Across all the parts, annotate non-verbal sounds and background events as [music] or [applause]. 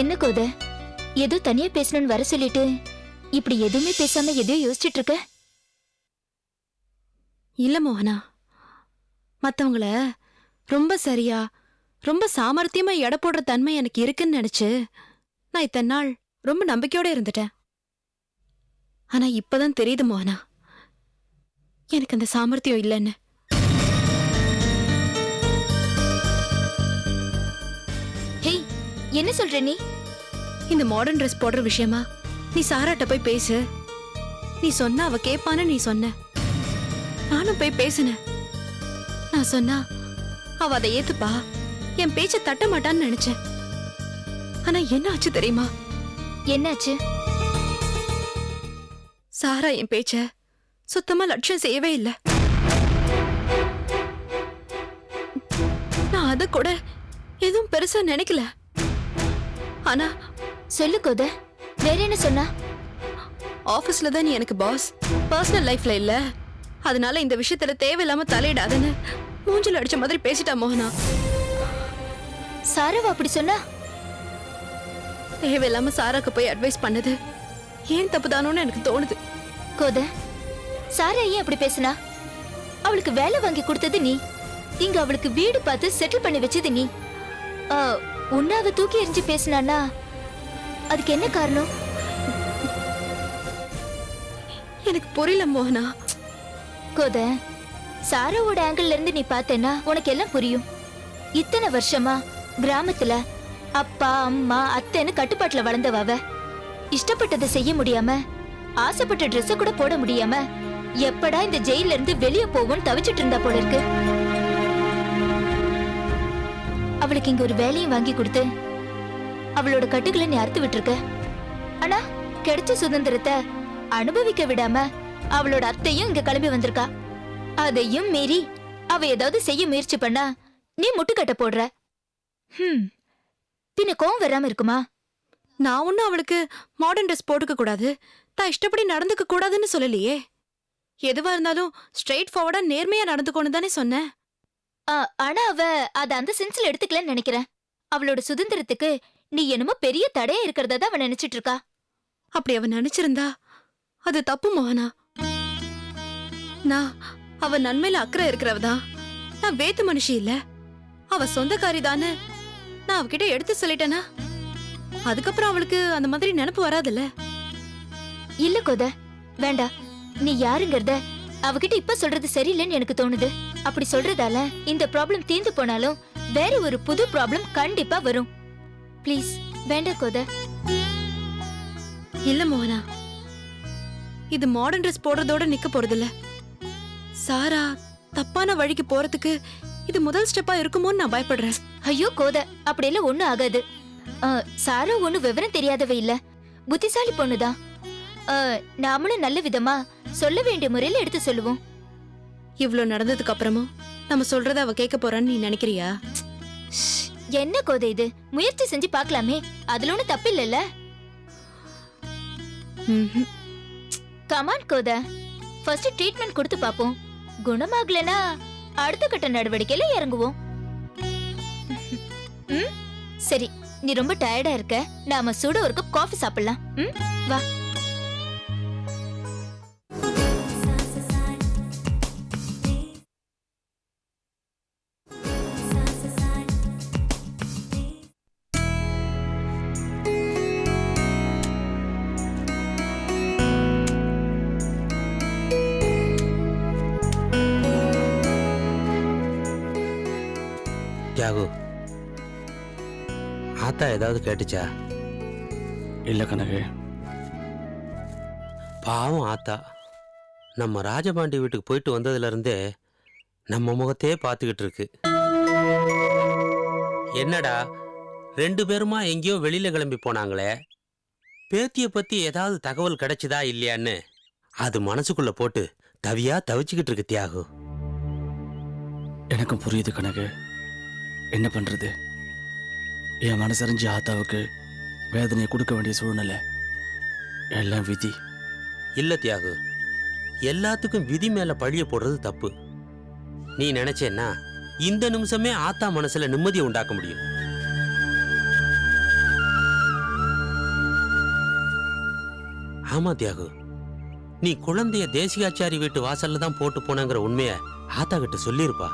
கோத? ஏதோ தனியா பேசணும்னு வர சொல்லிட்டு இப்படி எதுவுமே பேசாம எதையோ யோசிச்சுட்டு இருக்க இல்ல மோகனா. மத்தவங்கள ரொம்ப சரியா ரொம்ப சாமர்த்தியமா எடை போடுற தன்மை எனக்கு இருக்குன்னு நினைச்சு நான் இத்தனை நாள் ரொம்ப நம்பிக்கையோட இருந்துட்டேன். ஆனா இப்பதான் தெரியுது மோகனா. எனக்கு அந்த சாமர்த்தியம் இல்லைன்னு. ஹேய் என்ன சொல்ற நீ? இந்த மாடர்ன் ட்ரெஸ் போடுற விஷயமா? நீ சாராட்ட போய் பேசு. நீ சொன்னா அவ கேப்பான்னு நீ சொன்ன. நானும் போய் பேசினேன். நான் சொன்னா அவ அதை ஏத்துப்பா. என் பேச்ச தட்ட மாட்டான்னு நினைச்சேன். ஆனா என்ன ஆச்சு தெரியுமா? என்னாச்சு? சாரா என் பேச்ச சுத்தமா லட்சியம் செய்யவே இல்லை. நான் அத கூட எதுவும் பெருசா நினைக்கல. ஆனா சொல்லு கோத வேற என்ன சொன்னா? ஆபீஸ்ல தான் நீ எனக்கு பாஸ் பர்சனல் லைஃப்ல இல்ல. அதனால இந்த விஷயத்துல தேவையில்லாம தலையிடாதன்னு மூஞ்சில அடிச்ச மாதிரி பேசிட்டா மோகனா. சாரவா அப்படி சொன்னா? தேவையில்லாம சாராக்கு போய் அட்வைஸ் பண்ணது. ஏன் தப்புதானோன்னு எனக்கு தோணுது. கோத சாரா ஏன் அப்படி பேசினா? அவளுக்கு வேலை வாங்கி கொடுத்தது நீ. இங்க அவளுக்கு வீடு பார்த்து செட்டில் பண்ணி வச்சது நீ. உன்னை அவ தூக்கி எறிஞ்சு பேசினானா அதுக்கு என்ன காரணம்? எனக்கு புரியல மோகனா. கோத சாராவோட ஆங்கிள் இருந்து நீ பார்த்தேன்னா உனக்கு எல்லாம் புரியும். இத்தனை வருஷமா கிராமத்துல அப்பா அம்மா அத்தைன்னு கட்டுப்பாட்டுல வளர்ந்தவ அவ. இஷ்டப்பட்டதை செய்ய முடியாம ஆசைப்பட்ட Dress கூட போட முடியாம எப்படா இந்த ஜெயில இருந்து வெளிய போவோம்னு தவிச்சிட்டு இருந்தா போல இருக்கு. அவளுக்கு இங்க ஒரு வேலையும் வாங்கி கொடுத்து அவளோட கட்டுகளை நீ அறுத்து விட்டுருக்க. ஆனா கிடைச்ச சுதந்திரத்தை அனுபவிக்க விடாம அவளோட அத்தையும் இங்க கிளம்பி வந்திருக்கா. அதையும் மீறி அவ ஏதாவது செய்ய முயற்சி பண்ணா நீ முட்டுக்கட்ட போடுற. ஹம். பின்ன கோவம் வராம இருக்குமா? நான் ஒன்னும் அவளுக்கு மாடர்ன் ட்ரெஸ் போட்டுக்க கூடாது. தான் இஷ்டப்படி நடந்துக்க கூடாதுன்னு சொல்லலையே. எதுவா இருந்தாலும் ஸ்ட்ரெயிட் ஃபார்வர்டா நேர்மையா நடந்துக்கணும் தானே சொன்னேன். ஆ, ஆனா அவ அத அந்த சென்ஸ்ல எடுத்துக்கலன்னு நினைக்கிறேன். அவளோட சுதந்திரத்துக்கு நீ என்னமோ பெரிய தடையா இருக்கிறதா தான் அவ நினைச்சிட்டு இருக்கா அப்படி அவ நினைச்சிருந்தா அது தப்பு மோகனா. நான் அவ நன்மையில அக்கறை இருக்கிறவதான் நான் வேத்து மனுஷி இல்ல. அவ சொந்தக்காரி தானே? நான் அவகிட்ட எடுத்து சொல்லிட்டேனா? அதுக்கப்புறம் அவளுக்கு அந்த மாதிரி நினைப்பு வராதுல்ல? இல்ல கோத வேண்டாம் நீ யாருங்கறத அவகிட்ட இப்ப சொல்றது சரியில்லைன்னு எனக்கு தோணுது. அப்படி சொல்றதால இந்த ப்ராப்ளம் தீர்ந்து போனாலும் வேற ஒரு புது ப்ராப்ளம் கண்டிப்பா வரும். ப்ளீஸ் வேண்டாம் கோத. இல்ல மோகனா. இது மாடர்ன் ட்ரெஸ் போடுறதோட நிக்க போறதில்ல. சாரா தப்பான வழிக்கு போறதுக்கு இது முதல் ஸ்டெப்பா இருக்குமோன்னு நான் பயப்படுறேன். ஐயோ கோத அப்படியெல்லாம் ஒண்ணும் ஆகாது. ஆ, சாரா ஒண்ணும் விவரம் தெரியாதவ இல்ல. புத்திசாலி பொண்ணுதான் ஆ, நாமளும் நல்ல விதமா சொல்ல வேண்டிய முறையில எடுத்து சொல்லுவோம். இவ்ளோ நடந்ததுக்கு அப்புறமும் நம்ம சொல்றத அவ கேட்க போறான்னு நீ நினைக்கிறியா? ஷ், என்ன கோதை இது? முயற்சி செஞ்சு பார்க்கலாமே. அதுல ஒண்ணு தப்பு ம்ஹும். கமான் கோத. ஃபர்ஸ்ட் ட்ரீட்மெண்ட் கொடுத்து பாப்போம் குணமாகலனா அடுத்த கட்ட நடவடிக்கையில இறங்குவோம். ம், சரி நீ ரொம்ப டயர்டா இருக்க. நாம சுட ஒரு கப் காஃபி சாப்பிடலாம். ம், வா. ஏதாவது கேட்டுச்சா? இல்லை கனகு. பாவம் ஆத்தா. நம்ம ராஜபாண்டி வீட்டுக்கு போயிட்டு வந்ததுல இருந்தே நம்ம முகத்தையே பார்த்துக்கிட்டு இருக்கு என்னடா ரெண்டு பேருமா எங்கேயோ வெளியில கிளம்பி போனாங்களே? பேத்திய பத்தி ஏதாவது தகவல் கிடைச்சதா இல்லையான்னு அது மனசுக்குள்ள போட்டு தவியா தவிச்சுக்கிட்டு இருக்கு தியாகு. எனக்கும் புரியுது கனகு. என்ன பண்ணுறது என் மனசறிஞ்சு ஆத்தாவுக்கு வேதனையை கொடுக்க வேண்டிய சூழ்நிலை. எல்லாம் விதி. இல்லை தியாகு. எல்லாத்துக்கும் விதி மேல பழிய போடுறது தப்பு. நீ நினைச்சேன்னா இந்த நிமிஷமே ஆத்தா மனசுல நிம்மதியை உண்டாக்க முடியும். ஆமா தியாகு. நீ குழந்தைய தேசிகாச்சாரி வீட்டு வாசல்ல தான் போட்டு போனங்கிற உண்மையை ஆத்தா கிட்ட சொல்லியிருப்பா.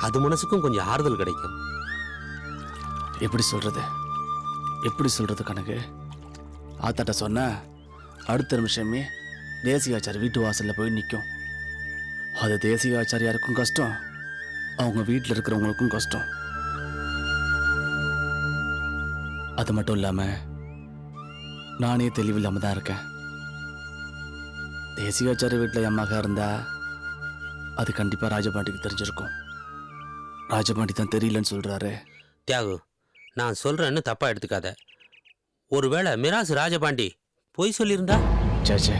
அது மனசுக்கும் கொஞ்சம் ஆறுதல் கிடைக்கும். எப்படி சொல்கிறது எப்படி சொல்கிறது கணக்கு ஆத்தாட்ட சொன்ன அடுத்த நிமிஷமே தேசிகாச்சாரி வீட்டு வாசலில் போய் நிற்கும் அது தேசிகாச்சாரியாருக்கும் கஷ்டம் அவங்க வீட்டில் இருக்கிறவங்களுக்கும் கஷ்டம். அது மட்டும் இல்லாமல் நானே தெளிவில்லாமல் தான் இருக்கேன். தேசிகாச்சாரி வீட்டில் என் மகா இருந்தா அது கண்டிப்பாக ராஜபாண்டிக்கு தெரிஞ்சிருக்கும். ராஜபாண்டி தான் தெரியலன்னு சொல்கிறாரு தியாகு நான் சொல்றேன்னு தப்பா எடுத்துக்காத. ஒருவேளை மிராசு ராஜபாண்டி பொய் சொல்லியிருந்தா? சேச்சே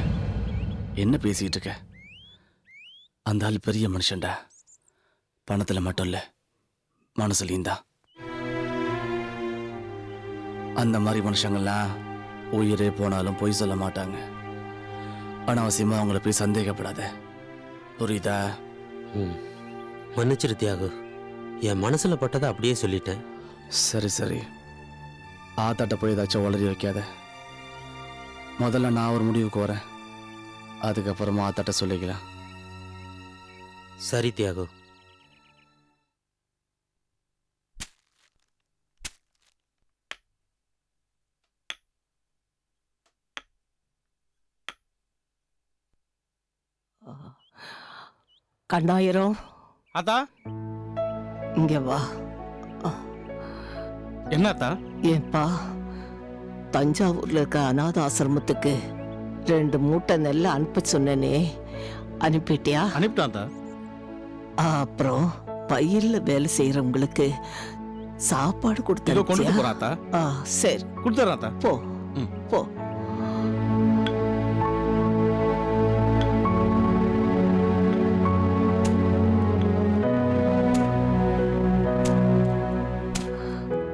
என்ன பேசிட்டு இருக்க? அந்த ஆள் பெரிய மனுஷன்டா. பணத்துல மட்டும் இல்ல மனசுலையும் தான் அந்த மாதிரி மனுஷங்கள்லாம் உயிரே போனாலும் பொய் சொல்ல மாட்டாங்க. அனாவசியமா அவங்கள போய் சந்தேகப்படாத. புரியுதா? ம். மன்னிச்சிரு தியாகு. என் மனசுல பட்டதை அப்படியே சொல்லிட்டேன். சரி சரி. ஆத்தாட்ட போய் ஏதாச்சும் உளறி வைக்காத. முதல்ல நான் ஒரு முடிவுக்கு வரேன். அதுக்கப்புறமா ஆத்தாட்ட சொல்லிக்கலாம். சரி தியாகு. கண்ணாயிரம். அதா இங்க வா. என்னத்தா? ஏன்பா தஞ்சாவூர்ல இருக்க அநாத ஆசிரமத்துக்கு ரெண்டு மூட்டை நெல்லை அனுப்ப சொன்னேனே. அனுப்பிட்டியா? அனுப்பிட்டான்தா. அப்புறம் பயிர்ல வேலை செய்யறவங்களுக்கு சாப்பாடு இதோ கொண்டுட்டு கொடுத்து போறாத்தா? ஆ சரி. கொடுத்துறாத்தா. போ.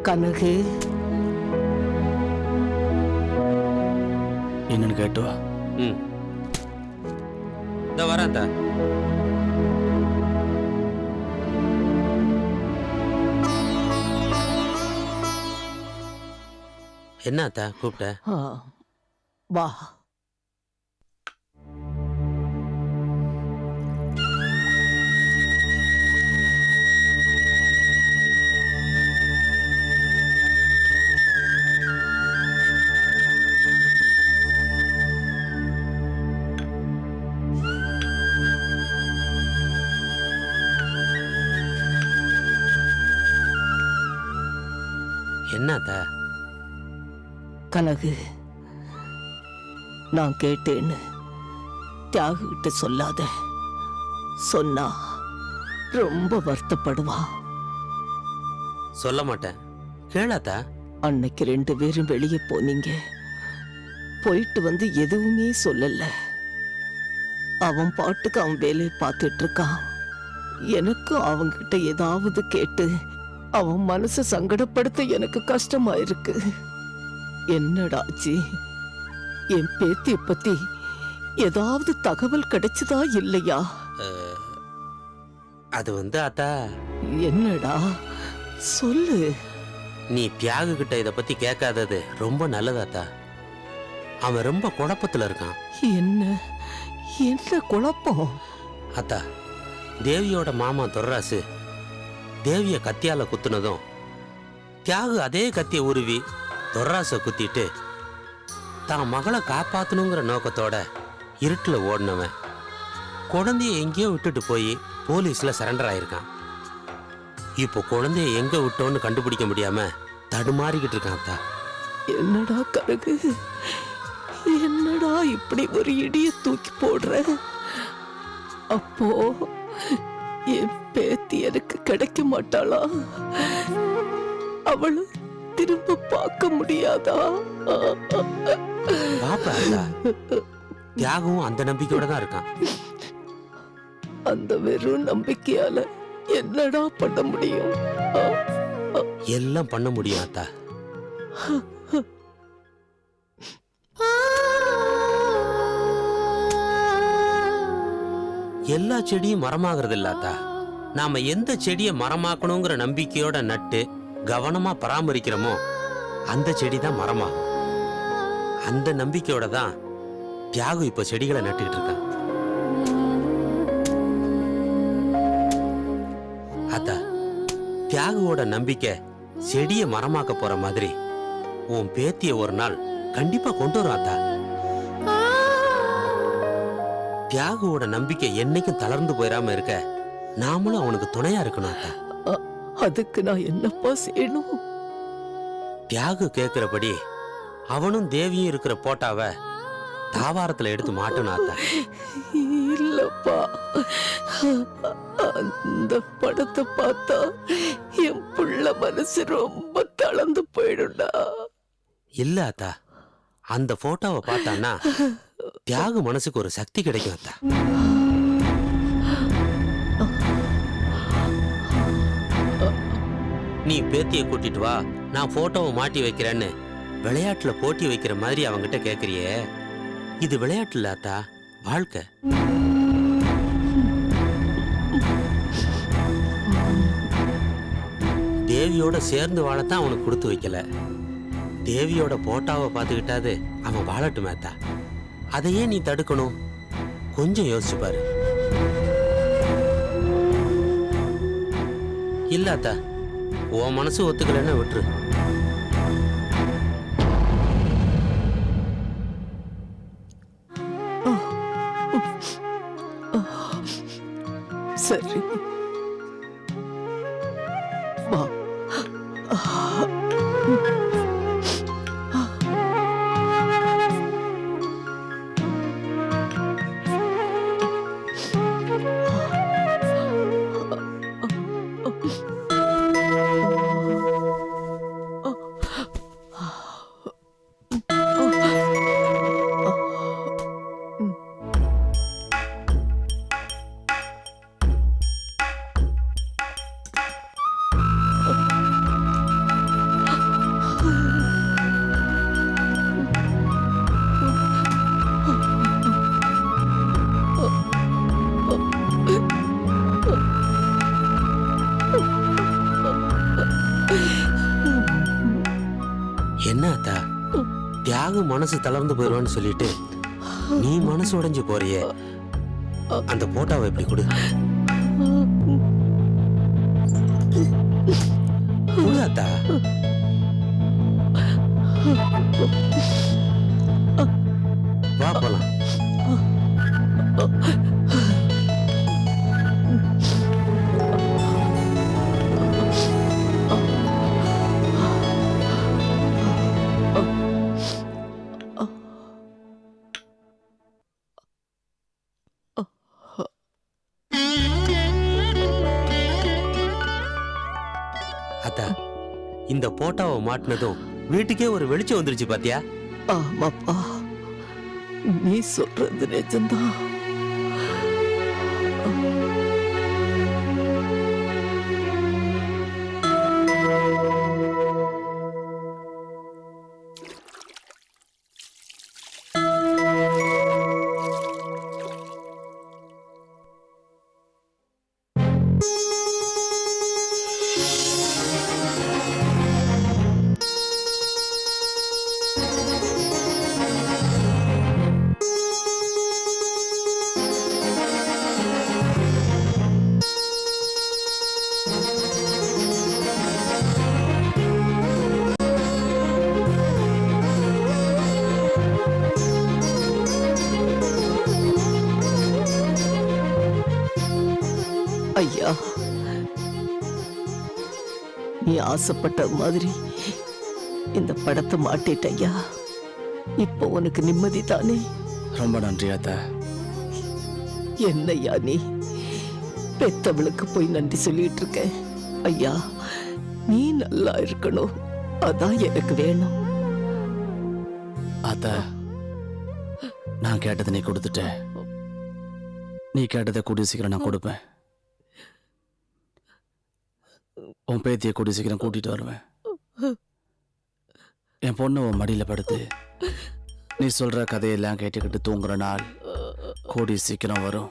கனகு. என்னன்னு கேட்டு ம். இந்த வரேன் தா என்னத்தா கூப்பிட்ட? ஆ, வா. என்னத்தா கனகு நான் கேட்டேன்னு தியாகு கிட்ட சொல்லாத. சொன்னா ரொம்ப வருத்தப்படுவான் சொல்ல மாட்டேன் கேளாத்தா அன்னைக்கு ரெண்டு பேரும் வெளியே போனீங்க. போயிட்டு வந்து எதுவுமே சொல்லல. அவன் பாட்டுக்கு அவன் வேலையை பார்த்துட்டு இருக்கான். எனக்கும் அவன்கிட்ட ஏதாவது கேட்டு அவன் மனசை சங்கடப்படுத்த எனக்கு கஷ்டமா இருக்கு என்னடாச்சு என் பேத்திய பத்தி ஏதாவது தகவல் கிடைச்சதா இல்லையா? அது வந்து அத்தா. என்னடா? சொல்லு. நீ தியாகு கிட்ட இத பத்தி கேட்காதது ரொம்ப நல்லதாத்தா அவன் ரொம்ப குழப்பத்துல இருக்கான். என்ன? என்ன குழப்பம்? அத்தா தேவியோட மாமா துர்ராசு தேவிய கத்தியால குத்துனதும் தியாகு அதே கத்திய உருவி தொர்ராசை குத்திட்டு தான் மகளை காப்பாத்தணுங்கிற நோக்கத்தோட இருட்டில் ஓடினவன் குழந்தைய எங்கேயோ விட்டுட்டு போய் போலீஸ்ல சரண்டர் ஆயிருக்கான். இப்போ குழந்தைய எங்க விட்டோன்னு கண்டுபிடிக்க முடியாம தடுமாறிக்கிட்டு இருக்கான் தா என்னடா கருகு என்னடா இப்படி ஒரு இடிய தூக்கி போடுற? அப்போ என் பேத்தி எனக்கு கிடைக்க மாட்டாளா? அவளை திரும்ப பார்க்க முடியாதா? தியாகவும் அந்த நம்பிக்கையோட தான் இருக்கான். அந்த வெறும் நம்பிக்கையால என்னடா பண்ண முடியும்? எல்லாம் பண்ண முடியும் அத்தா. எல்லா செடியும் மரமாகிறது இல்ல அத்தா நாம எந்த செடியை மரமாக்கணுங்கிற நம்பிக்கையோட நட்டு கவனமா பராமரிக்கிறோமோ அந்த செடி தான் மரமாகும். அந்த நம்பிக்கையோட தான் தியாகு இப்ப செடிகளை நட்டுக்கிட்டு இருக்கான் அத்தா தியாகுவோட நம்பிக்கை செடியை மரமாக்க போற மாதிரி உன் பேத்திய ஒரு நாள் கண்டிப்பா கொண்டு வரும் அத்தா. தியாகுவோட நம்பிக்கை என்னைக்கும் தளர்ந்து போயிடாம இருக்க நாமளும் அவனுக்கு துணையா இருக்கணும் அத்தா. அதுக்கு நான் என்னப்பா செய்யணும்? தியாகு கேக்குறபடி அவனும் தேவியும் இருக்கிற போட்டாவை தாவாரத்துல எடுத்து மாட்டணும் அத்தா. இல்லப்பா. அந்த படத்தை பார்த்தா என் புள்ள மனசு ரொம்ப தளர்ந்து போயிடும்டா. இல்ல அத்தா. அந்த போட்டோவை பார்த்தான்னா தியாகு மனசுக்கு ஒரு சக்தி கிடைக்கும் அத்தா. நீ பேத்திய கூட்டிட்டு வா நான் போட்டோவை மாட்டி வைக்கிறேன்னு விளையாட்டுல போட்டி வைக்கிற மாதிரி அவங்கிட்ட கேக்குறியே. இது விளையாட்டு இல்லாத்தா வாழ்க்கை. தேவியோட சேர்ந்து வாழத்தான் அவனுக்கு கொடுத்து வைக்கல. தேவியோட போட்டாவை பார்த்துக்கிட்டாது அவன் வாழட்டுமேத்தா அதையே நீ தடுக்கணும். கொஞ்சம் யோசிச்சு பாரு. இல்ல அத்தா. உன் மனசு ஒத்துக்கலைன்னா விட்டுரு. தியாகு மனசு தளர்ந்து போயிடுவான்னு சொல்லிட்டு நீ மனசு உடைஞ்சு போறியே. அந்த போட்டாவை எப்படி கொடு. கொடு அத்தா. போட்டாவை மாட்டினதும் வீட்டுக்கே ஒரு வெளிச்சம் வந்துருச்சு பாத்தியா? ஆமாப்பா. நீ சொல்றது நிஜம்தான். ஐயா. நீ ஆசைப்பட்ட மாதிரி இந்த படத்தை மாட்டிட்ட ஐயா இப்போ உனக்கு நிம்மதி தானே? ரொம்ப நன்றி அத்தா. என்னய்யா நீ? பெத்தவளுக்கு போய் நன்றி சொல்லிட்டு இருக்க ஐயா நீ நல்லா இருக்கணும். அதான் எனக்கு வேணும். அத்தா நான் கேட்டதை நீ கொடுத்துட்ட. நீ கேட்டதை கூடிய சீக்கிரம் நான் கொடுப்பேன். உன் பேத்தியை கூடி சீக்கிரம் கூட்டிட்டு வருவேன். என் பொண்ணு உன் மடியில் படுத்து நீ சொல்ற கதையெல்லாம் கேட்டுக்கிட்டு தூங்குற நாள் கூடி சீக்கிரம் வரும்.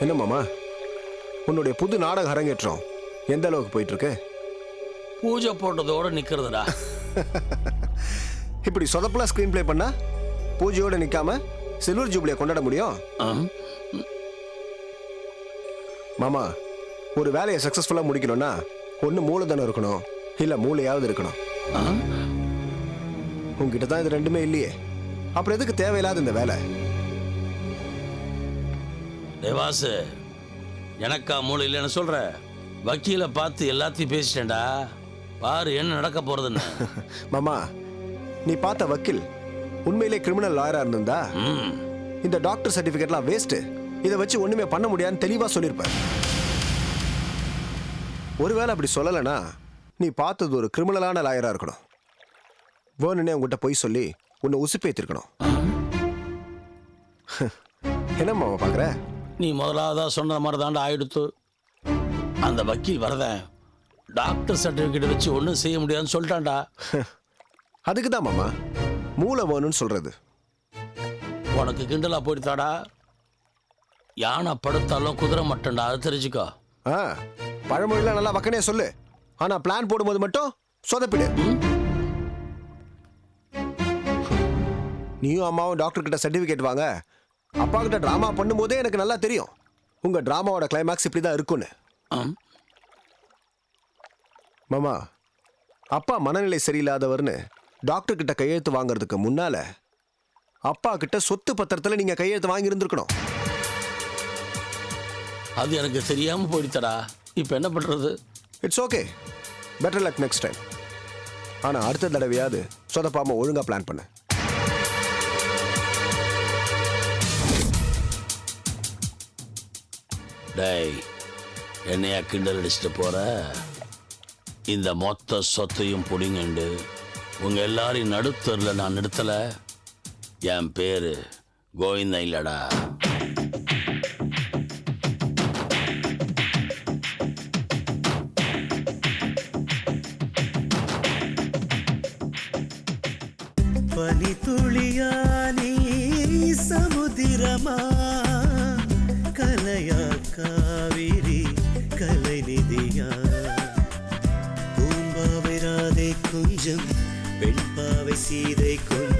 என்ன மாமா? உன்னுடைய புது நாடக அரங்கேற்றம் எந்த அளவுக்கு போயிட்டு இருக்கு பூஜை போட்டதோட நிக்கிறதுடா. [laughs] இப்படி சொதப்பலா ஸ்க்ரீன் ப்ளே பண்ணா பூஜையோட நிக்காம சில்வர் ஜூப்ளியை கொண்டாட முடியும். மாமா ஒரு வேலையை சக்ஸஸ்ஃபுல்லாக முடிக்கணும்னா ஒன்று மூலதனம் இருக்கணும் இல்லை மூளையாவது இருக்கணும்? உங்ககிட்ட தான் இது ரெண்டுமே இல்லையே. அப்புறம் எதுக்கு தேவையில்லாத இந்த வேலை? தேவாசு எனக்கா மூளை இல்லைன்னு சொல்ற? வக்கீலை பார்த்து எல்லாத்தையும் பேசிட்டேன்டா. பாரு என்ன நடக்க போறதுன்னு. [laughs] மாமா நீ பார்த்த வக்கீல் உண்மையிலே கிரிமினல் லாயரா இருந்திருந்தா. இந்த டாக்டர் சர்டிஃபிகேட்லாம் வேஸ்ட் இதை வச்சு ஒண்ணுமே பண்ண முடியாதுன்னு தெளிவா சொல்லியிருப்பார். ஒருவேளை அப்படி சொல்லலைன்னா நீ பார்த்தது ஒரு கிரிமினலான லாயரா இருக்கணும். வேணுன்னே உங்ககிட்ட போய் சொல்லி உன்னை உசுப்பேத்திருக்கணும். [laughs] என்ன மாமா பார்க்குற? நீ முதலாவதா சொன்ன மாதிரி தாண்டா ஆயிடுத்து. அந்த வக்கீல் வரதேன் டாக்டர் சர்டிஃபிகேட் வச்சு ஒன்றும் செய்ய முடியாதுன்னு சொல்லிட்டான்டா. [laughs] அதுக்கு தான் மாமா மூளை வேணும்னு சொல்றது. உனக்கு கிண்டலா போயிடுத்தாடா. யானை படுத்தாலும் குதிரை மட்டன்டா அது தெரிஞ்சுக்கோ. ஆ பழமொழிலாம் நல்லா வக்கனே சொல்லு. ஆனா பிளான் போடும்போது மட்டும் சொதப்பிடு. நீயும் அம்மாவும் டாக்டர் கிட்ட சர்டிபிகேட் வாங்க. அப்பா கிட்ட டிராமா பண்ணும்போதே எனக்கு நல்லா தெரியும். உங்க டிராமாவோட கிளைமேக்ஸ் இப்படி தான் இருக்கும்னு. மாமா அப்பா மனநிலை சரியில்லாதவர்னு டாக்டர் கிட்ட கையெழுத்து வாங்குறதுக்கு முன்னால அப்பா கிட்ட சொத்து பத்திரத்துல நீங்க கையெழுத்து வாங்கி இருந்திருக்கணும் அது எனக்கு தெரியாம போயிடுத்தடா இப்போ என்ன பண்றது? It's okay better luck next time ஆனா அடுத்த தடவையாவது சொதப்பாம ஒழுங்கா பிளான் பண்ணு. டேய் என்னையா கிண்டல் அடிச்சுட்டு போற? இந்த மொத்த சொத்தையும் புடிங்கண்டு உங்க எல்லாரையும் நடுத்தரில் நான் நிறுத்தலை? என் பேரு கோவிந்தன் இல்லடா. பனித்துளியா நீ சமுதிரமா? கலையா காவிரி கலை நிதியா? பூம்பாவை ராதை கொஞ்சம் வெண்பாவை சீதை கொஞ்சம்.